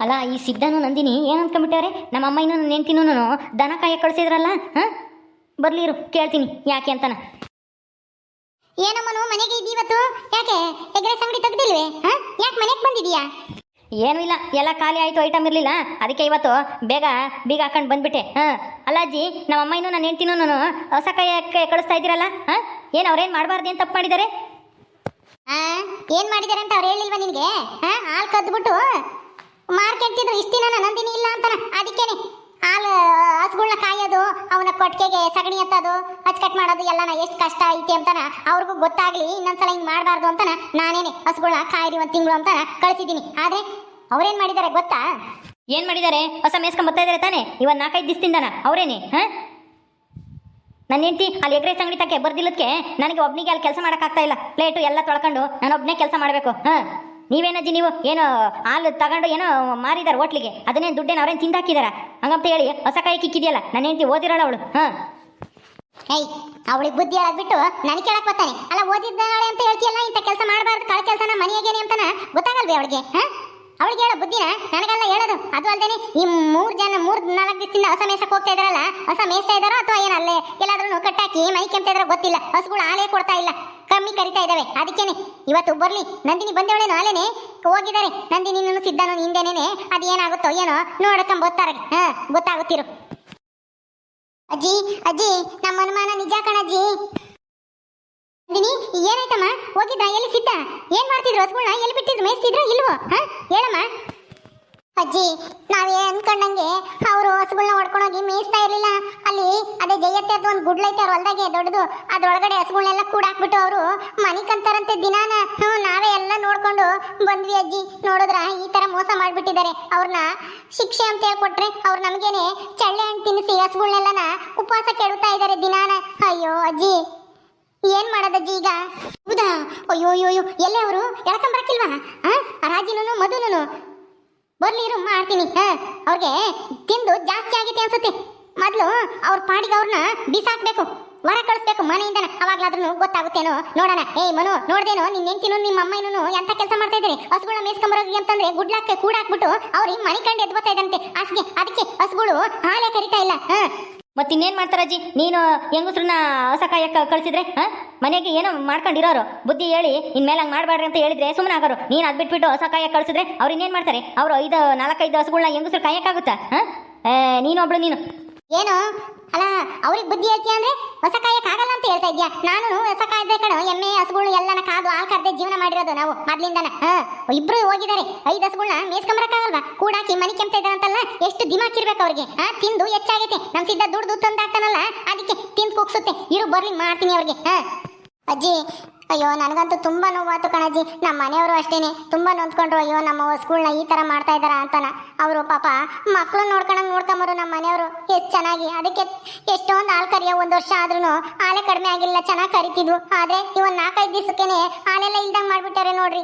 ಅಲ್ಲ ಈ ಸಿದ್ಧನು ನಂದಿನಿ ಏನು ಅಂದ್ಕೊಂಬಿಟ್ಟವ್ರೆ ನಮ್ಮ ಅಮ್ಮ ಇನ್ನೂ ನನ್ನ ಹೆಂಡ್ತಿನೂ ದನ ಕಾಯ ಕಳಿಸಿದ್ರಲ್ಲ ಹಾಂ? ಬರ್ಲಿರು ಕೇಳ್ತೀನಿ ಯಾಕೆ ಅಂತಾನ? ಏನಮ್ಮನು ಮನೆಗೆ ಇದೀವತ್ತು ಯಾಕೆ? ಎಗ್ರೆಸ್ ಅಂಗಡಿ ತೆಗ್ದಿಲ್ವೇ ಹಾಂ? ಯಾಕೆ ಮನೆಗೆ ಬಂದಿದೀಯಾ ಏನೂ ಇಲ್ಲ ಎಲ್ಲ ಖಾಲಿ ಆಯಿತು ಐಟಮ್ ಇರಲಿಲ್ಲ ಅದಕ್ಕೆ ಇವತ್ತು ಬೇಗ ಬೀಗ ಹಾಕೊಂಡು ಬಂದ್ಬಿಟ್ಟೆ ಹಾಂ? ಅಲ್ಲ ಅಜ್ಜಿ ನಮ್ಮ ಅಮ್ಮ ಇನ್ನೂ ನನ್ನ ಹೆಂಡ್ತಿನೂ ಹೊಸ ಕೈ ಕಳಿಸ್ತಾ ಇದ್ದೀರಲ್ಲ ಹಾಂ? ಏನು ಅವ್ರೇನು ಮಾಡಬಾರ್ದು ಏನು ತಪ್ಪು ಮಾಡಿದ್ದಾರೆ? ಹಾಂ ಏನು ಮಾಡಿದಾರೆ ಅಂತ ಅವ್ರು ಹೇಳಿಲ್ವಾ ನಿನಗೆ ಹಾಂ? ಹಾಲು ಕದ್ಬಿಟ್ಟು? ಮಾರ್ಕೆಟ್ ಇದ್ರು ಇಷ್ಟು ದಿನ ನಂದಿನಿ ಇಲ್ಲ ಅಂತಾನ. ಅದಕ್ಕೇನೆ ಹಾಲು ಹಸುಗಳನ್ನ ಕಾಯೋದು, ಅವನ ಕೊಟ್ಟಿಗೆಗೆ ಸಗಣಿ ಎತ್ತೋದು ಅಚ್ಚಕಟ್ ಮಾಡೋದು, ಎಲ್ಲನ ಎಷ್ಟು ಕಷ್ಟ ಐತಿ ಅಂತಾನೆ. ಅವ್ರಿಗೂ ಗೊತ್ತಾಗ್ಲಿ, ಇನ್ನೊಂದ್ಸಲ ಹಿಂಗೆ ಮಾಡಬಾರ್ದು ಅಂತಾನ. ನಾನೇನೆ ಹಸುಗಳನ್ನ ಕಾಯಿರಿ ಒಂದು ತಿಂಗಳು ಅಂತ ಕಳಿಸಿದ್ದೀನಿ. ಆದರೆ ಅವ್ರೇನು ಮಾಡಿದ್ದಾರೆ ಗೊತ್ತಾ? ಏನು ಮಾಡಿದ್ದಾರೆ ಹೊಸ ಮೇಸ್ಕೊಂಡು ಬರ್ತಾ ಇದ್ದಾರೆ ತಾನೆ? ಇವಾಗ ನಾಲ್ಕೈದು ದಿವಸದಿಂದನ? ಅವರೇನೆ, ಹಾಂ? ನನ್ನ ಹೆಂಡತಿ ಅಲ್ಲಿ ಎಗ್ರೆಸ್ ಅಂಗಡಿ ತಕ್ಕೆ ಬರ್ದಿಲ್ಲದಕ್ಕೆ ನನಗೆ ಒಬ್ಬನಿಗೆ ಅಲ್ಲಿ ಕೆಲಸ ಮಾಡೋಕ್ಕಾಗ್ತಾ ಇಲ್ಲ. ಪ್ಲೇಟು ಎಲ್ಲ ತೊಳ್ಕೊಂಡು ನಾನು ಒಬ್ಬನೇ ಕೆಲಸ ಮಾಡಬೇಕು, ಹಾಂ? ನೀವೇನಜ್ಜಿ ನೀವು ಏನೋ ಹಾಲು ತಗೊಂಡು ಏನೋ ಮಾರಿದಾರೆ ಹೋಟ್ಲಿಗೆ, ಅದನ್ನೇನು ದುಡ್ಡೇನು ಅವ್ರೇನು ತಿಂದಾಕಿದಾರ? ಹಂಗಂತ ಹೇಳಿ, ಹೊಸ ಕಾಯಿ ಕಿಕ್ಕಿದೆಯಲ್ಲ ನನ್ನ ಹೆಂಡತಿ ಓದಿರೋಳ ಅವಳು, ಹಾಂ. ಏಯ್, ಅವಳಿಗೆ ಬುದ್ಧಿ ಹೇಳಕ್ ಬಿಟ್ಟು ನನಗೆ ಕೇಳಕ್ ಬರ್ತಾನೆ ಅಲ್ಲ, ಓದಿದ್ದಾಳೆ ಅಂತ ಹೇಳ್ತಿಯಲ್ಲ, ಇಂಥ ಕೆಲಸ ಮಾಡಬಾರ್ದು, ಕಳ ಕೆಲಸನ ಮನೆಯಾಗೇನೆ ಅಂತನ? ಗೊತ್ತಾಗಲ್ವೇ ಅವಳಿಗೆ, ಹಾ? ಅವಳಿಗೆ ಹೇಳೋ ಬುದ್ಧಿನ ನನಗೆಲ್ಲ ಹೇಳೋದು. ಅದು ಅಲ್ದೇನೆ ಈ ಮೂರು ಜನ, ಮೂರ್ ನಾಲ್ಕು ದಿವಸದಿಂದ ಹೊಸ ಮೇಸಕ್ಕೆ ಹೋಗ್ತಾ ಇದಾರಲ್ಲ, ಹೊಸ ಮೇಸ್ತಾ ಇದಾರೋ ಅಥವಾ ಏನಲ್ಲೇ ಎಲ್ಲಾದ್ರೂ ಕಟ್ಟಾಕಿ ಮೈ ಕೆಮ್ತಾ ಗೊತ್ತಿಲ್ಲ. ಹಸುಗಳು ಹಾಲೇ ಕೊಡ್ತಾ ಇಲ್ಲ. ಕಮ್ಮಿ ಕರಿತಾ ಇದಾವೆ. ಅದಕ್ಕೇನೆ ಇವತ್ತು ಬರ್ಲಿ. ನಂದಿನಿ ಬಂದವಳೇನು ಹಾಲೇನೆ ಹೋಗಿದ್ದಾರೆ. ನಂದಿನಿ ನೀನು ಸಿದ್ಧನು ಹಿಂದೆನೇನೆ ಅದು ಏನಾಗುತ್ತೋ ಏನೋ ನೋಡ್ಕೊಂಡ್ ಗೊತ್ತಾರ ಗೊತ್ತಾಗುತ್ತಿರು. ಅಜ್ಜಿ ಅಜ್ಜಿ ನಮ್ಮ ಅನುಮಾನ ನಿಜ ಕಣಜ್ಜಿ. ಏನಾಯ್ತಮ್ಮ? ಹೋಗಿದ್ದ? ಎಲ್ಲಿ ಸಿದ್ದ? ಏನ್ ಮಾಡ್ತಿದ್ರು? ಹಸುಗಳನ್ನ ಎಲ್ಲಿ ಬಿಟ್ಟಿದ್ರು? ಮೇಯಿಸ್ತಿದ್ರು ಇಲ್ವೋ? ಹಾ? ಹೇಳಮ್ಮ. ಅಜ್ಜಿ, ನಾವೇ ಅನ್ಕೊಂಡಂಗೆ ಅವರು ಹಸುಗಳನ್ನ ಹೊಡ್ಕೊಂಡೋಗಿ ಮೇಯಿಸ್ತಾ ಇರ್ಲಿಲ್ಲ. ಅಲ್ಲಿ ಅದೇ ಜಯತ್ತೆ ಅದು ಒಂದು ಗುಡ್ಲೈತೆ ಅವ್ರ ಹೊಲ್ದಾಗೆ ದೊಡ್ಡದು. ಅದ್ರೊಳಗಡೆ ಹಸುಗಳ್ನೆಲ್ಲ ಕೂಡಾಕ್ಬಿಟ್ಟು ಅವರು ಮನಿಕಂತಾರಂತೆ ದಿನಾನ. ಹ್ಞೂ, ನಾವೇ ಎಲ್ಲ ನೋಡ್ಕೊಂಡು ಬಂದ್ವಿ ಅಜ್ಜಿ. ನೋಡಿದ್ರ ಈ ತರ ಮೋಸ ಮಾಡಿಬಿಟ್ಟಿದ್ದಾರೆ. ಅವ್ರನ್ನ ಶಿಕ್ಷೆ ಅಂತ ಹೇಳ್ಕೊಟ್ರೆ ಅವ್ರು ನಮಗೇನೆ ಚಳ್ಳೆ ಹಣ್ಣು ತಿನ್ನಿಸಿ ಹಸುಗಳನ್ನೆಲ್ಲನ ಉಪವಾಸ ಕೆಡುತ್ತಾ ಇದ್ದಾರೆ ದಿನಾನ. ಅಯ್ಯೋ ಅಜ್ಜಿ. ಏನ್ ಮಾಡೋದಜ್ಜಿ ಈಗ? ಹೌದಾ? ಅಯ್ಯೋ ಅಯ್ಯೋ ಅಯ್ಯೋ ಎಲ್ಲೇ ಅವರು ಎಳ್ಕೊಂಬರಕ್ಕಿಲ್ವಾ ರಾಜಿನೂ ಮಧುನೂ ಬರ್ಲಿ ಇರು ಮಾಡ್ತೀನಿ ಹಾ ಅವ್ರಿಗೆ ತಿಂದು ಜಾಸ್ತಿ ಆಗೈತೆ ಅನ್ಸುತ್ತೆ. ಮೊದ್ಲು ಅವ್ರ ಪಾಡಿಗೆ ಅವ್ರನ್ನ ಬಿಸಾಕ್ಬೇಕು ಹೊರ ಕಳಿಸ್ಬೇಕು ಮನೆಯಿಂದನ. ಅವಾಗ್ಲಾದ್ರೂ ಗೊತ್ತಾಗುತ್ತೇನೋ? ನೋಡೋಣ. ಏಯ್, ಮನು, ನೋಡ್ದೇನೋ? ನಿನ್ನ ಹೆಂಡತಿನು ನಿಮ್ಮ ಅಮ್ಮನೂ ಎಂತ ಕೆಲಸ ಮಾಡ್ತಾ ಇದ್ದಾರೆ? ಹಸುಗಳ ಮೇಸ್ಕೊಂಬರೋಗಿ ಅಂತಂದ್ರೆ ಗುಡ್ಲಾಕ್ಕೆ ಕೂಡಾಕ್ಬಿಟ್ಟು ಅವ್ರಿಗೆ ಮನೆ ಕಂಡು ಎದ್ದು ಇದಂತೆ ಹಾಸಿಗೆ, ಅದಕ್ಕೆ ಹಸುಗಳು ಹಾಲೇ ಕರಿತಾ ಇಲ್ಲ. ಹಾ ಮತ್ತೆ ಇನ್ನೇನು ಮಾಡ್ತಾರೆ ಅಜ್ಜಿ? ನೀನು ಹೆಂಗಸ್ರನ್ನ ಹೊಸ ಕಾಯಕ್ಕೆ ಕಳಿಸಿದ್ರೆ, ಹಾಂ? ಮನೆಗೆ ಏನೋ ಮಾಡ್ಕೊಂಡಿರೋರು. ಬುದ್ಧಿ ಹೇಳಿ, ಇನ್ಮೇಲೆ ಹಂಗೆ ಮಾಡಬೇಡ್ರಿ ಅಂತ ಹೇಳಿದ್ರೆ ಸುಮ್ಮನೆ ಆಗೋರು. ನೀನು ಅದು ಬಿಟ್ಬಿಟ್ಟು ಹೊಸ ಕಾಯಕ್ಕೆ ಕಳಿಸಿದ್ರೆ ಅವ್ರು ಇನ್ನೇನು ಮಾಡ್ತಾರೆ? ಅವರು ಐದು, ನಾಲ್ಕೈದು ಹಸುಗಳನ್ನ ಹೆಂಗಸ್ರು ಕಾಯಕ್ಕಾಗುತ್ತಾ, ಹಾಂ? ನೀನೊಬ್ಳು ನೀನು. ಏನು? ಅಲ್ಲ, ಅವ್ರಿಗೆ ಬುದ್ಧಿ ಹೇಳ್ತೀಯ ಅಂದ್ರೆ ಹೊಸ ಕಾಯಕ್ ಆಗಲ್ಲ ಅಂತ ಹೇಳ್ತಾ ಇದ್ಯಾ ನಾನು ಹೊಸ ಕಾಯ್ದೆ ಕಣ, ಎಮ್ಮೆ, ಹಸುಗಳು ಎಲ್ಲನ ಕಾದು ಕರ್ದೆ ಜೀವನ ಮಾಡಿರೋದು ನಾವು ಮೊದ್ಲಿಂದನ. ಹಾ, ಇಬ್ರು ಹೋಗಿದ್ದಾರೆ. ಐದು ಹಸುಗಳನ್ನ ಮೇಸ್ಕೊಂಬರಕ್ಕಾಗಲ್ವಾ ಕೂಡಾಕಿ ಮನೆ ಕೆಮ್ತಾ ಇದ್ದಾರಂತಲ್ಲ, ಎಷ್ಟು ದಿಮಾಕ್ ಇರ್ಬೇಕು ಅವ್ರಿಗೆ? ಹಾ, ತಿಂದು ಹೆಚ್ಚಾಗೈತೆ. ನಮ್ ಸಿದ್ಧ ದುಡ್ದು ತಂದಾಗ್ತಾನಲ್ಲ ಅದಕ್ಕೆ ತಿಂದು ಕುಗ್ಸುತ್ತೆ. ಇರು ಬರ್ಲಿ, ಮಾಡ್ತೀನಿ ಅವ್ರಿಗೆ. ಹಾ. ಅಜ್ಜಿ, ಅಯ್ಯೋ, ನನಗಂತೂ ತುಂಬಾ ನೋವಾತು ಕಣಜ್ಜಿ. ನಮ್ಮ ಮನೆಯವರು ಅಷ್ಟೇನೆ. ತುಂಬಾ ನೊಂದ್ಕೊಂಡ್ರು, ಅಯ್ಯೋ, ನಮ್ಮ ಸ್ಕೂಲ್ನ ಈ ತರ ಮಾಡ್ತಾ ಇದಾರ ಅಂತಾನ. ಅವರು ಪಾಪ ಮಕ್ಕಳು ನೋಡ್ಕೊಂಡಂಗ್ ನೋಡ್ಕೊಂಬರು ನಮ್ಮ ಮನೆಯವರು. ಎಷ್ಟು ಚೆನ್ನಾಗಿ. ಅದಕ್ಕೆ ಎಷ್ಟೊಂದು ಹಾಲು ಕರಿಯೋ ಒಂದು ವರ್ಷ ಆದ್ರೂ ಹಾಲೇ ಕಡಿಮೆ ಆಗಿಲ್ಲ. ಚೆನ್ನಾಗಿ ಕರಿತಿದ್ವು. ಆದ್ರೆ ಇವನ್ ನಾಲ್ಕೈದು ದಿವಸಕ್ಕೇನೆ ಹಾಲೆಲ್ಲ ಇಲ್ದಂಗೆ ಮಾಡಿಬಿಟ್ಟಾರೆ ನೋಡ್ರಿ.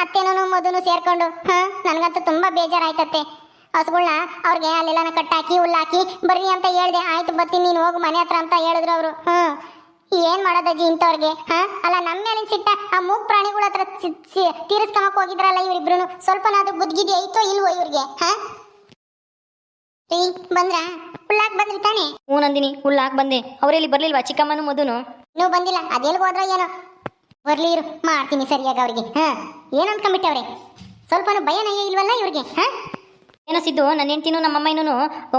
ಅತ್ತೇನೂ ಮೊದಲು ಸೇರ್ಕೊಂಡು. ಹಾಂ? ನನಗಂತೂ ತುಂಬಾ ಬೇಜಾರಾಯ್ತತ್ತೆ. ಹಸುಗಳನ್ನ ಅವ್ರಿಗೆ ಅಲ್ಲೆಲ್ಲನ ಕಟ್ಟಾಕಿ, ಹುಲ್ಲಾಕಿ, ಬರ್ರಿ ಅಂತ ಹೇಳಿದೆ. ಆಯ್ತು ಬರ್ತೀನಿ ನೀನು ಹೋಗು ಮನೆ ಹತ್ರ ಅಂತ ಹೇಳಿದ್ರು ಅವರು. ಹ್ಮ್ ಏನ್ ಮಾಡೋದಜ್ಜಿ ಇಂಥವ್ರಿಗೆ ಹಾ? ಅಲ್ಲ ನಮ್ಮ ಮೇಲಿನ ಸಿಟ್ಟ ಆ ಮೂಗ್ ಪ್ರಾಣಿಗಳ ಹತ್ರ ತೀರಿಸ್ಕೊಂಬಕ್ ಹೋಗಿದ್ರಲ್ಲ ಇವ್ರಿಬ್ರು ಸ್ವಲ್ಪನಾದ್ರೂ ಬುದ್ಧಿಗಿದಿ ಐತೋ ಇಲ್ವೋ ಇವ್ರಿಗೆ ಹಾ? ರೀ ಬಂದ್ರ? ಹುಲ್ಲಾಕ್ ಬಂದ್ರಿ ತಾನೆ? ಹ್ಞೂ ನಂದಿನಿ ಹುಲ್ಲಾಕ್ ಬಂದೆ. ಅವರೆಲ್ಲಿ ಬರಲಿಲ್ವಾ ಚಿಕ್ಕಮ್ಮನು ಮಧುನು ನೀವು ಬಂದಿಲ್ಲ ಅದೆಲ್ಲಿ ಹೋದ್ರ ಏನೋ? ಬರ್ಲಿ ಇರು ಮಾಡ್ತೀನಿ ಸರಿಯಾಗಿ ಅವ್ರಿಗೆ ಹಾ? ಏನ್ ಅನ್ಕೊಂಬಿಟ್ಟವ್ರೆ ಸ್ವಲ್ಪನೂ ಭಯನೇ ಇಲ್ವಲ್ಲ ಇವ್ರಿಗೆ ಹಾ? ಏನೋ ಸಿದ್ದು ನನ್ನ ಹೆಂಡ್ತಿನೂ ನಮ್ಮ ಇನ್ನೂ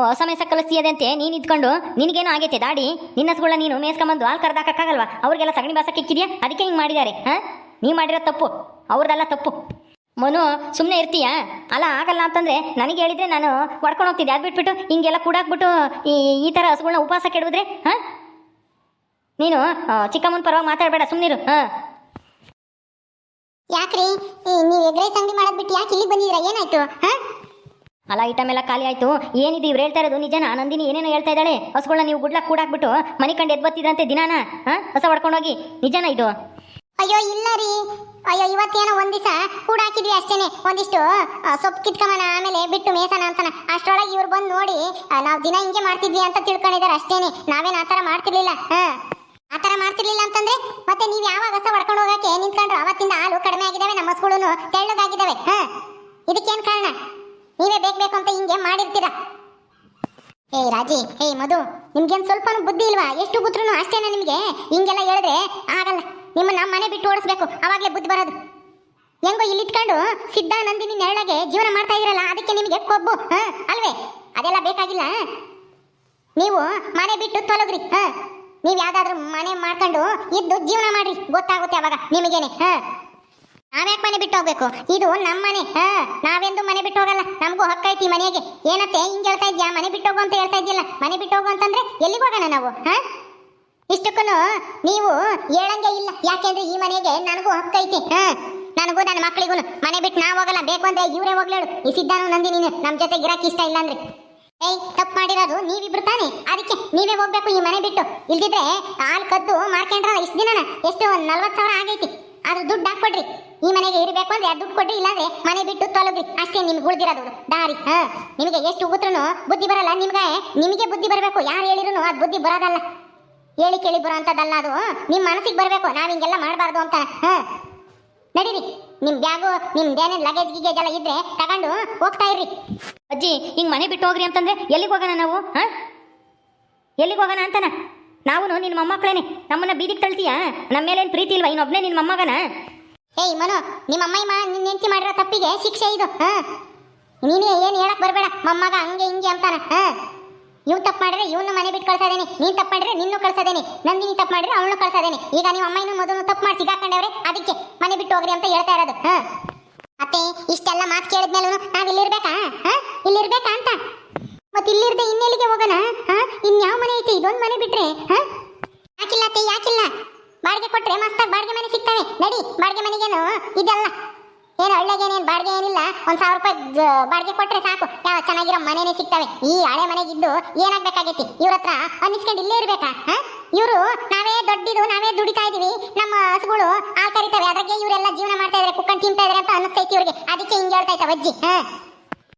ಹೊಸ ಮೇಸ ಅಂತೆ, ನೀನು ಇದ್ಕೊಂಡು, ನಿನಗೇನು ಆಗೈತೆ, ದಾಡಿ, ನಿನ್ನ ಹಸುಗಳನ್ನ ನೀನು ಮೇಸ್ಕೊಂಬಂದು ಹಾಲು ಕರ್ದಾಕಕ್ಕಾಗಲ್ವಾ ಅವ್ರಿಗೆಲ್ಲ ಸಗಣಿ ಬಾಸಕ್ಕೆ ಇಕ್ಕಿದ್ಯಾ? ಅದಕ್ಕೆ ಹಿಂಗೆ ಮಾಡಿದ್ದಾರೆ ಹಾಂ? ನೀ ಮಾಡಿರೋ ತಪ್ಪು ಅವ್ರದ್ದೆಲ್ಲ ತಪ್ಪು. ಮನು ಸುಮ್ಮನೆ ಇರ್ತೀಯಾ? ಅಲ್ಲ, ಆಗಲ್ಲ ಅಂತಂದ್ರೆ ನನಗೆ ಹೇಳಿದ್ರೆ ನಾನು ಹೊಡ್ಕೊಂಡು ಹೋಗ್ತಿದ್ದೆ, ಅದು ಬಿಟ್ಬಿಟ್ಟು ಹಿಂಗೆಲ್ಲ ಕೂಡಾಕ್ಬಿಟ್ಟು ಈ ಈ ಥರ ಹಸುಗಳನ್ನ ಉಪವಾಸ ಕೆಡವಿದ್ರೆ ಹಾಂ? ನೀನು ಚಿಕ್ಕಮ್ಮನ ಪರವಾಗಿ ಮಾತಾಡಬೇಡ ಸುಮ್ಮನಿರು ಹಾಂ? ಯಾಕ್ರಿ ನೀವು ಎಗ್ರೈಸ್ ಅಂಗಡಿ ಮಾಡೋದ್ ಬಿಟ್ಟು ಯಾಕೆ ಇಲ್ಲಿ ಬಂದಿದ್ರ? ಏನಾಯ್ತು, ಹಾ? ಅಲ್ಲ ಐಟಮ್ ಎಲ್ಲ ಖಾಲಿ ಆಯ್ತು. ಏನಿದೆ ಇವ್ರು ಹೇಳ್ತಾ ಇರೋದು? ನಿಜನ? ನಂದಿನಿ ಏನೇನೋ ಹೇಳ್ತಾ ಇದ್ದಾಳೆ. ಹಸುಗಳನ್ನ ನೀವು ಗುಡ್ಲಾಕ್ ಕೂಡಾಕ್ಬಿಟ್ಟು ಮನೆ ಕಂಡು ಎದ್ದು ಬತ್ತಿದ್ರಂತೆ ದಿನಾನ? ಹಾಂ? ಹೊಸ ಹೊಡ್ಕೊಂಡೋಗಿ ನಿಜನ ಇದು? ಅಯ್ಯೋ ಇಲ್ಲ ರೀ. ಅಯ್ಯೋ ಇವತ್ತೇನೋ ಒಂದ್ ದಿವಸ ಕೂಡ ಹಾಕಿದ್ವಿ ಅಷ್ಟೇನೆ. ಒಂದಿಷ್ಟು ಆ, ಸೊಪ್ಪು ಕಿತ್ಕೊಂಬನ ಆಮೇಲೆ ಬಿಟ್ಟು ಮೇಸನ ಅಂತಾನ. ಅಷ್ಟರೊಳಗೆ ಇವ್ರು ಬಂದು ನೋಡಿ ನಾವು ದಿನ ಹಿಂಗೆ ಮಾಡ್ತಿದ್ವಿ ಅಂತ ತಿಳ್ಕೊಂಡಿದಾರೆ ಅಷ್ಟೇನೆ. ನಾವೇನ್ ಆತರ ಮಾಡ್ತಿರ್ಲಿಲ್ಲ? ಆ ಆತರ ಮಾಡ್ತಿರ್ಲಿಲ್ಲ ಅಂತಂದ್ರೆ ಮತ್ತೆ ನೀವ್ ಯಾವಾಗ ಹೊಸ ಹೊಡ್ಕೊಂಡು ಹೋಗಕ್ಕೆ ನಿಂತ್ಕೊಂಡ್ರು? ಅವತ್ತಿಂದ ಹಾಲು ಕಡಿಮೆ ಆಗಿದಾವೆ ನಮ್ಮ ಹಸುಗಳು ತೆಳ್ಳಗಾಗಿದಾವೆ. ಹಾ? ಇದಕ್ಕೇನ್ ಕಾರಣ? ನೀವೇ ಬೇಕು ಬೇಕು ಅಂತ ಹಿಂಗೆ ಮಾಡಿರ್ತೀರಾ? ಏಯ್ ರಾಜಿ ಏಯ್ ಮಧು, ನಿಮ್ಗೇನ್ ಸ್ವಲ್ಪ ಬುದ್ಧಿ ಇಲ್ವಾ? ಎಷ್ಟು ಗುತ್ರು ಅಷ್ಟೇನೆ ನಿಮಗೆ? ಹಿಂಗೆಲ್ಲ ಹೇಳಿದ್ರೆ ಆಗಲ್ಲ. ನಿಮ್ಮನ್ನ ಮನೆ ಬಿಟ್ಟು ಓಡಿಸ್ಬೇಕು. ಅವಾಗಲೇ ಬುದ್ಧಿ ಬರೋದು. ಹೆಂಗೋ ಇಲ್ಲಿ ಇಟ್ಕೊಂಡು ಸಿದ್ಧ ನಂದಿನಿ ನೆರಳಗೆ ಜೀವನ ಮಾಡ್ತಾ ಇದ್ರಲ್ಲ, ಅದಕ್ಕೆ ನಿಮಗೆ ಕೊಬ್ಬು, ಹಾಂ, ಅಲ್ವೇ? ಅದೆಲ್ಲ ಬೇಕಾಗಿಲ್ಲ? ನೀವು ಮನೆ ಬಿಟ್ಟು ತೊಲಗ್ರಿ, ಹ. ನೀವು ಯಾವ್ದಾದ್ರೂ ಮನೆ ಮಾಡ್ಕೊಂಡು ಇದ್ದು ಜೀವನ ಮಾಡ್ರಿ. ಗೊತ್ತಾಗುತ್ತೆ ಅವಾಗ ನಿಮಗೇನೆ, ಹ. ನಾವ್ಯಾಕೆ ಮನೆ ಬಿಟ್ಟು ಹೋಗ್ಬೇಕು? ಇದು ನಮ್ಮ ಮನೆ. ಹಾ, ನಾವೆಂದು ಮನೆ ಬಿಟ್ಟು ಹೋಗಲ್ಲ. ನಮಗೂ ಹಕ್ಕೈತಿ ಮನೆಗೆ. ಏನತ್ತೆ? ಹಿಂಗ್ ಹೇಳ್ತಾ ಇದ್ಯಾ? ಮನೆ ಬಿಟ್ಟು ಹೋಗು ಅಂತ ಹೇಳ್ತಾ ಇದ್ಯಲ್ಲ. ಮನೆ ಬಿಟ್ಟು ಹೋಗು ಅಂತಂದ್ರೆ ಎಲ್ಲಿಗೆ ಹೋಗೋಣ ನಾವು? ಹಾ? ಇಷ್ಟಕ್ಕೂ ನೀವು ಹೇಳಂಗೆ ಇಲ್ಲ. ಯಾಕೆಂದ್ರೆ ಈ ಮನೆಗೆ ನನಗೂ ಹಕ್ಕೈತಿ ಹಾ, ನನಗೂ ನನ್ನ ಮಕ್ಕಳಿಗೂ ಮನೆ ಬಿಟ್ಟು ನಾವು ಹೋಗಲ್ಲ. ಬೇಕು ಅಂದ್ರೆ ಇವರೇ ಹೋಗ್ಲೇಳು. ಈ ಸಿದ್ಧಾನು ನಂದಿ ನೀನು. ನಮ್ಮ ಜೊತೆ ಗಿರಾಕಿ ಇಷ್ಟ ಇಲ್ಲ ಅಂದ್ರೆ. ಏಯ್, ತಪ್ಪು ಮಾಡಿರೋದು ನೀವಿಬ್ರು ತಾನೆ. ಅದಕ್ಕೆ ನೀವೇ ಹೋಗ್ಬೇಕು ಈ ಮನೆ ಬಿಟ್ಟು. ಇಲ್ದಿದ್ರೆ ಹಾಲು ಕದ್ದು ಮಾಡ್ಕೊಂಡ್ರಲ್ಲ ಇಷ್ಟು ದಿನನ? ಎಷ್ಟು ಒಂದ್ ನಲ್ವತ್ತು ಸಾವಿರ ಆಗೈತಿ. ಆದ್ರೆ ದುಡ್ಡು ಹಾಕ್ಕೊಡ್ರಿ. ಈ ಮನೆಗೆ ಇರಬೇಕು ಅಂದ್ರೆ ದುಡ್ಡು ಕೊಡ್ರಿ ಇಲ್ಲಾಂದ್ರೆ ಮನೆ ಬಿಟ್ಟು ತೊಲಗ್ರಿ. ಅಷ್ಟೇ ನಿಮ್ಗೆ ಉಳಿದಿರೋದು ದಾರಿ. ಹಾ. ನಿಮಗೆ ಎಷ್ಟು ಉಗುತ್ರೂ ಬುದ್ಧಿ ಬರಲ್ಲ ನಿಮ್ಗೆ. ನಿಮಗೆ ಬುದ್ಧಿ ಬರಬೇಕು. ಯಾರು ಹೇಳಿದ್ರು ಅದು ಬುದ್ಧಿ ಬರೋದಲ್ಲ. ಹೇಳಿ ಕೇಳಿ ಬರೋ ಅದು. ನಿಮ್ಮ ಮನಸ್ಸಿಗೆ ಬರಬೇಕು. ನಾವು ಹಿಂಗೆಲ್ಲ ಮಾಡಬಾರ್ದು ಅಂತ. ಹಾ. ನಡೀರಿ. ನಿಮ್ ಬ್ಯಾಗು ನಿಮ್ದೇನೇ ಲಗೇಜ್ ಗಿಗೇಜ್ ಎಲ್ಲ ಇದ್ರೆ ತಗೊಂಡು ಹೋಗ್ತಾ ಇರ್ರಿ. ಅಜ್ಜಿ, ಹಿಂಗ್ ಮನೆ ಬಿಟ್ಟು ಹೋಗ್ರಿ ಅಂತಂದ್ರೆ ಎಲ್ಲಿಗೆ ಹೋಗೋಣ ನಾವು? ಹಾ? ಎಲ್ಲಿಗೆ ಹೋಗೋಣ ಅಂತಾನ? ನಾವು ನಿನ್ನ ಮೊಮ್ಮಕ್ಕಳೇನೆ. ನಮ್ಮನ್ನ ಬೀದಿಗೆ ತಳ್ತೀಯಾ? ನಮ್ಮ ಮೇಲೇನು ಪ್ರೀತಿ ಇಲ್ವಾ? ಇನ್ನೊಬ್ಬನೇ ನಿನ್ನ ಮೊಮ್ಮಗನ? ಏಯ್, ಮನು ನಿಮ್ಮ ಅಮ್ಮಯ್ಯ ಮಾ ನಿನ್ನ ಹೆಂಡತಿ ಮಾಡಿರೋ ತಪ್ಪಿಗೆ ಶಿಕ್ಷೆ ಇದು, ಹಾ? ನೀನೇ ಏನು ಹೇಳಕ್ ಬರಬೇಡ, ಮೊಮ್ಮಗ ಹಂಗೆ ಹಿಂಗೆ ಅಂತಾನೆ, ಹಾ? ಇವ್ ತಪ್ಪು ಮಾಡಿದ್ರೆ ಇವನು ಮನೆ ಬಿಟ್ಟು ಕಳ್ಸದೇನೆ ನೀನ್ ತಪ್ಪು ಮಾಡಿದ್ರೆ ನಿನ್ನೂ ಕಳ್ಸದೇನೆ ನಂದಿನಿ ತಪ್ಪು ಮಾಡಿದ್ರೆ ಅವಳನ್ನು ಕಳ್ಸದೇನೆ ಈಗ ನಿಮ್ಮ ಅಮ್ಮಯ್ಯನು ಮೊದಲು ತಪ್ಪು ಮಾಡಿ ಸಿಗಾಕೊಂಡವ್ರೆ, ಅದಕ್ಕೆ ಮನೆ ಬಿಟ್ಟು ಹೋಗ್ರಿ ಅಂತ ಹೇಳ್ತಾ ಇರೋದು, ಹಾ? ಅತ್ತೆ, ಇಷ್ಟೆಲ್ಲ ಮಾತು ಕೇಳಿದ್ಮೇಲೂ ನಾವು ಇಲ್ಲಿರ್ಬೇಕಾ, ಹಾ? ಇಲ್ಲಿರ್ಬೇಕಾ ಅಂತ? ಮತ್ತೆ ಇಲ್ಲಿರ್ದೆ ಇನ್ನೆಲ್ಲಿಗೆ ಹೋಗೋಣ ಹಾ ಇನ್ಯಾವ ಮನೆ ಐತಿ ಇದೊಂದು ಮನೆ ಬಿಟ್ರೆ ಹಾ ಯಾಕಿಲ್ಲ ಅತ್ತೆ ಯಾಕಿಲ್ಲ ಬಾಡಿಗೆ ಕೊಟ್ರೆ ಮಸ್ತಾಗಿ ಸಿಗ್ತವೆ ನಡಿ, ಬಾಡಿಗೆ ಮನೆಗೇನು? ಇದೆಲ್ಲ. ಏನು ಹಳ್ಳಿಗೇನೇನು ಬಾಡಿಗೆ ಏನಿಲ್ಲ? ಒಂದ್ ಸಾವಿರ ರೂಪಾಯಿ ಬಾಡಿಗೆ ಕೊಟ್ರೆ ಸಾಕು. ಯಾವ ಚೆನ್ನಾಗಿರೋ ಮನೆನೇ ಸಿಗ್ತವೆ. ಈ ಹಳೆ ಮನೆಗಿದ್ದು ಏನಾಗಬೇಕಾಗೈತಿ? ಇವ್ರ ಹತ್ರ ಅನ್ನಿಸ್ಕೊಂಡು ಇಲ್ಲೇ ಇರಬೇಕಾ? ಹಾಂ? ಇವರು ನಾವೇ ದೊಡ್ಡಿದು, ನಾವೇ ದುಡಿತಾ ಇದೀವಿ. ನಮ್ಮ ಹಸುಗಳು ಆ ಕರಿತವೆ. ಅದಕ್ಕೆ ಇವರೆಲ್ಲ ಜೀವನ ಮಾಡ್ತಾ ಇದ್ದಾರೆ ಕುಕ್ಕನ್ ತಿಂತಾ ಇದಾರೆ ಅಂತ ಅನ್ನಿಸ್ತೈತಿ ಇವ್ರಿಗೆ. ಅದಕ್ಕೆ ಹಿಂಗೆ ಹೇಳ್ತಾ ಇದ್ದಾವೆ ಅಜ್ಜಿ. ಹಾ?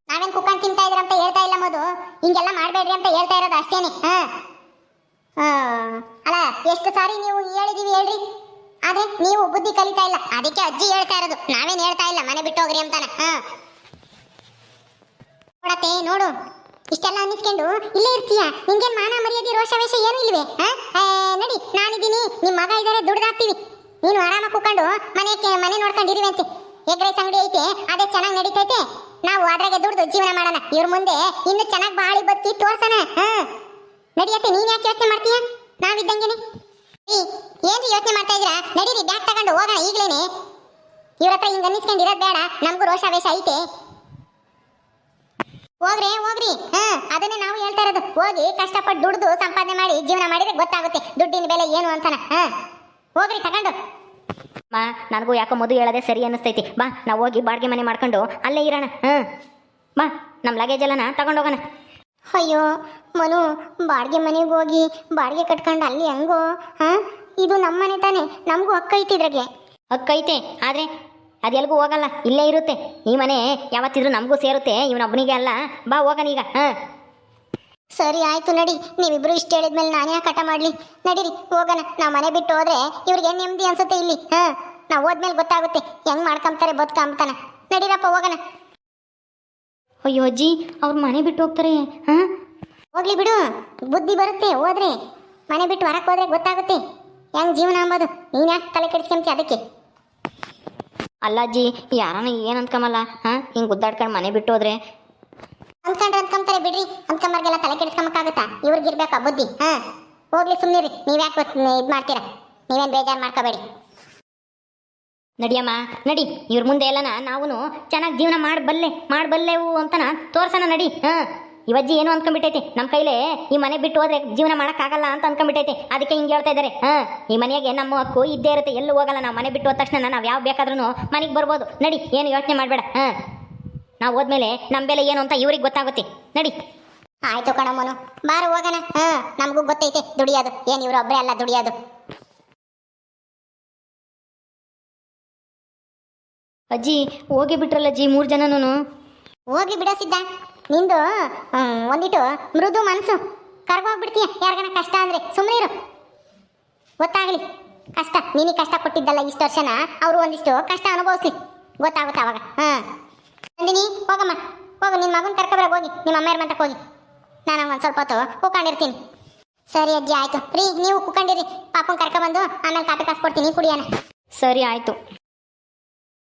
ನಾವೇನ್ ಕುಕ್ಕನ್ ತಿಂತಾ ಇದ್ರ ಅಂತ ಹೇಳ್ತಾ ಇಲ್ಲ ಮೋದು ಹಿಂಗೆಲ್ಲ ಮಾಡಬೇಡ್ರಿ ಅಂತ ಹೇಳ್ತಾ ಇರೋದು ಅಷ್ಟೇನೆ. ಹಾಂ? ಅಲ್ಲ, ಎಷ್ಟು ಸಾರಿ ನೀವು ಹೇಳಿದೀವಿ ಹೇಳ್ರಿ. ಆದ್ರೆ ನೀವು ಬುದ್ಧಿ ಕಲಿತಾ ಇಲ್ಲ. ಅದಕ್ಕೆ ಅಜ್ಜಿ ಹೇಳ್ತಾ ಇರೋದು. ನಾವೇನ್ ಹೇಳ್ತಾ ಇಲ್ಲ? ಮನೆ ಬಿಟ್ಟು ಹೋಗ್ರಿ ಅಂತಾನ. ಹಾ. ನೋಡು. ಇಷ್ಟೆಲ್ಲ ಅನ್ನಿಸ್ಕೊಂಡು ಇಲ್ಲೇ ಇರ್ತೀಯ? ನಿಂಗೇನ್ ಮಾನ ಮರ್ಯಾದೆ ರೋಷವೇಷ ಏನು ಇಲ್ವೇ? ನಡಿ, ನಾನಿದ್ದೀನಿ. ನಿಮ್ ಮಗ ಇದಾರೆ, ದುಡ್ದಾಕ್ತೀವಿ. ನೀನು ಆರಾಮ ಕೂಕೊಂಡು ಮನೆ ಮನೆ ನೋಡ್ಕೊಂಡಿರುವಂತೆ ಎಗ್ ರೈಸ್ ಅಂಗಡಿ ಐತೆ, ಅದೇ ಚೆನ್ನಾಗಿ ನಡೀತೈತೆ. ನಾವು ಅದ್ರಾಗೆ ದುಡ್ದು ಜೀವನ ಮಾಡೋಣ. ಇವ್ರ ಮುಂದೆ ಇನ್ನು ಚೆನ್ನಾಗಿ ಬಾಳಿ ಬದುಕಿ ತೋರ್ಸೋಣ. ಹಾ. ನಡಿಯತ್ತೆ, ನೀನ್ ಯಾಕೆ ಯೋಚನೆ ಮಾಡ್ತೀಯ? ನಾವಿದ್ದಂಗೆನೆ. ಏನ್ರಿ ಯೋಚನೆ ಮಾಡ್ತಾ ಇದ್ದೀರಾ? ನಡೀರಿ ಬ್ಯಾಗ್ ತಗೊಂಡು ಹೋಗೋಣ ಈಗಲೇನೆ. ಇವ್ರ ಹತ್ರ ಹಿಂಗ ಅನ್ನಿಸ್ಕೊಂಡಿರೋದ್ ಬೇಡ, ನಮಗೂ ರೋಷ ವೇಷ ಐತೆ. ಹೋಗ್ರಿ ಹೋಗ್ರಿ. ಹಾ, ಅದನ್ನೇ ನಾವು ಹೇಳ್ತಾ ಇರೋದು. ಹೋಗಿ ಕಷ್ಟಪಟ್ಟು ದುಡ್ದು ಸಂಪಾದನೆ ಮಾಡಿ ಜೀವನ ಮಾಡಿದ್ರೆ ಗೊತ್ತಾಗುತ್ತೆ, ದುಡ್ಡಿನ ಬೆಲೆ ಏನು ಅಂತಾನ. ಹಾ, ಹೋಗ್ರಿ, ತಗೊಂಡು. ಮಾ ನನಗೂ ಯಾಕೋ ಮದು ಹೇಳೋದೇ ಸರಿ ಅನ್ನಿಸ್ತೈತಿ. ಬಾ, ನಾವು ಹೋಗಿ ಬಾಡಿಗೆ ಮನೆ ಮಾಡ್ಕೊಂಡು ಅಲ್ಲೇ ಇರೋಣ. ಹಾ, ಬಾ ನಮ್ಮ ಲಗೇಜ್ ಎಲ್ಲನ ತಗೊಂಡೋಗೋಣ ಅಯ್ಯೋ ಮನು ಬಾಡಿಗೆ ಮನೆಗೆ ಹೋಗಿ ಬಾಡಿಗೆ ಕಟ್ಕೊಂಡು ಅಲ್ಲಿ ಹೆಂಗೋ ಹಾ? ಇದು ನಮ್ಮ ಮನೆ ತಾನೆ ನಮಗೂ ಹಕ್ಕ ಐತೆ ಇದ್ರಾಗೆ. ಹಕ್ಕೈತೆ ಆದರೆ ಅದೆಲ್ಗೂ ಹೋಗಲ್ಲ ಇಲ್ಲೇ ಇರುತ್ತೆ. ಈ ಮನೆ ಯಾವತ್ತಿದ್ರು ನಮಗೂ ಸೇರುತ್ತೆ ಇವನೊಬ್ಬನಿಗೆ ಅಲ್ಲ. ಬಾ ಹೋಗನೀಗ ಈಗ ಹಾಂ? ಸರಿ ಆಯ್ತು ನಡಿ. ನೀವಿಬ್ರು ಇಷ್ಟು ಹೇಳಿದ್ಮೇಲೆ ನಾನು ಯಾಕೆ ಕಟ ಮಾಡ್ಲಿ. ನಡೀರಿ ಹೋಗೋಣ. ನಾವು ಮನೆ ಬಿಟ್ಟು ಹೋದ್ರೆ ಇವ್ರಿಗೆ ನೆಮ್ಮದಿ ಅನ್ಸುತ್ತೆ ಇಲ್ಲಿ ಹಾ? ನಾವು ಹೋದ್ಮೇಲೆ ಗೊತ್ತಾಗುತ್ತೆ ಹೆಂಗ್ ಮಾಡ್ಕೊಂತಾರೆ ಬದುಕಂತಾನ ನಡೀರಪ್ಪ ಹೋಗೋಣ. ಅಯ್ಯೋ ಅಜ್ಜಿ ಅವ್ರ ಮನೆ ಬಿಟ್ಟು ಹೋಗ್ತಾರೆ ಹಾಂ? ಹೋಗ್ಲಿ ಬಿಡು. ಬುದ್ಧಿ ಬರುತ್ತೆ ಹೋದ್ರೆ. ಮನೆ ಬಿಟ್ಟು ಹೊರಕ್ಕೆ ಹೋದ್ರೆ ಗೊತ್ತಾಗುತ್ತೆ. ಹೆಂಗ್ ಜೀವನ ಅಂಬೋದು? ನೀನ್ ಯಾಕೆ ತಲೆ ಕೆಡಿಸ್ಕೊಂತಿ ಅದಕ್ಕೆ? ಅಲ್ಲಾಜಿ ಯಾರನ್ನ ಏನು ಅನ್ಕಮಲ್ಲ ಹಾಂ? ಹಿಂಗೆ ಗುದ್ದಾಡ್ಕೊಂಡು ಮನೆ ಬಿಟ್ಟು ಹೋದ್ರೆ. ಅನ್ಕೊಂಡ್ರೆ ಅನ್ಕೊಂತಾರೆ ಬಿಡ್ರಿ. ಅನ್ಕೊಂಬರ್ಗೆಲ್ಲ ತಲೆ ಕೆಡಿಸ್ಕೊಂಬಕ್ಕಾಗುತ್ತಾ ಇವ್ರಿಗಿರ್ಬೇಕಾ ಬುದ್ಧಿ ಹಾ? ಹೋಗ್ಲಿ ಸುಮ್ಮನಿರಿ ನೀವ್ಯಾಕೆ ಇದು ಮಾಡ್ತೀರಾ? ನೀವೇನ್ ಬೇಜಾರು ಮಾಡ್ಕೋಬೇಡಿ. ನಡಿಯಮ್ಮ ನಡಿ. ಇವ್ರ ಮುಂದೆ ಎಲ್ಲನ ನಾವು ಚೆನ್ನಾಗಿ ಜೀವನ ಮಾಡಬಲ್ಲೆ ಮಾಡಬಲ್ಲೆವು ಅಂತನ ತೋರ್ಸೋಣ ನಡಿ ಹಾಂ? ಇವಜ್ಜಿ ಏನು ಅನ್ಕೊಂಡ್ಬಿಟ್ಟೈತಿ? ನಮ್ಮ ಕೈಲೇ ಈ ಮನೆ ಬಿಟ್ಟು ಹೋದ್ರೆ ಜೀವನ ಮಾಡೋಕ್ಕಾಗಲ್ಲ ಅಂತ ಅನ್ಕೊಂಡ್ಬಿಟ್ಟೈತಿ. ಅದಕ್ಕೆ ಹಿಂಗೆ ಹೇಳ್ತಾ ಇದ್ದಾರೆ ಹಾಂ ಈ ಮನೆಗೆ ನಮ್ಮ ಹಕ್ಕು ಇದ್ದೇ ಇರುತ್ತೆ. ಎಲ್ಲೂ ಹೋಗಲ್ಲ. ನಾವು ಮನೆ ಬಿಟ್ಟು ಹೋದ ತಕ್ಷಣ ನಾವು ಯಾವ ಬೇಕಾದ್ರೂ ಮನೆಗೆ ಬರ್ಬೋದು. ನಡಿ ಏನು ಯೋಚನೆ ಮಾಡಬೇಡ. ಹಾಂ. ನಾವು ಹೋದ್ಮೇಲೆ ನಮ್ಮ ಬೆಲೆ ಏನು ಅಂತ ಇವ್ರಿಗೆ ಗೊತ್ತಾಗುತ್ತೆ. ನಡಿ. ಆಯ್ತು ಕಣಮ್ಮನು. ಬಾರು ಹೋಗೋಣ. ಹಾಂ ನಮಗೂ ಗೊತ್ತೈತೆ. ದುಡಿಯೋದು. ಏನು ಇವ್ರು ಒಬ್ಬರೇ ಅಲ್ಲ ದುಡಿಯೋದು. ಅಜ್ಜಿ ಹೋಗಿ ಬಿಟ್ರಲ್ಲ ಅಜ್ಜಿ ಮೂರು ಜನನೂ ಹೋಗಿ ಬಿಡಸಿದ್ದ ನಿಂದು ಒಂದಿಟ್ಟು ಮೃದು ಮನಸ್ಸು ಕರ್ಗೋಗ್ಬಿಡ್ತೀಯ ಯಾರಿಗನ ಕಷ್ಟ ಅಂದರೆ? ಸುಮ್ಮನಿರು ಗೊತ್ತಾಗಲಿ. ಕಷ್ಟ. ನೀನಿ ಕಷ್ಟ ಕೊಟ್ಟಿದ್ದಲ್ಲ ಇಷ್ಟು ವರ್ಷನ? ಅವರು ಒಂದಿಷ್ಟು ಕಷ್ಟ ಅನುಭವಿಸ್ಲಿ. ಗೊತ್ತಾಗುತ್ತೆ ಅವಾಗ. ಹಾಂ. ನಂದಿನಿ, ಹೋಗಮ್ಮ. ಹೋಗು ನಿನ್ನ ಮಗನ ಕರ್ಕೊಬರ ಹೋಗಿ. ನಿಮ್ಮ ಅಮ್ಮಾರ ಮಂತಕ್ಕೆ ಹೋಗಿ. ನಾನು ಒಂದು ಸ್ವಲ್ಪ ಹೊತ್ತು ಕೂಕೊಂಡಿರ್ತೀನಿ. ಸರಿ ಅಜ್ಜಿ, ಆಯಿತು. ರೀ, ನೀವು ಕೂಕೊಂಡಿರಿ. ಪಾಪನ ಕರ್ಕೊಬಂದು ಆಮೇಲೆ ಕಾಪಿ ಕಾಸು ಕೊಡ್ತೀನಿ. ಕುಡಿಯೋಣ. ಸರಿ, ಆಯಿತು.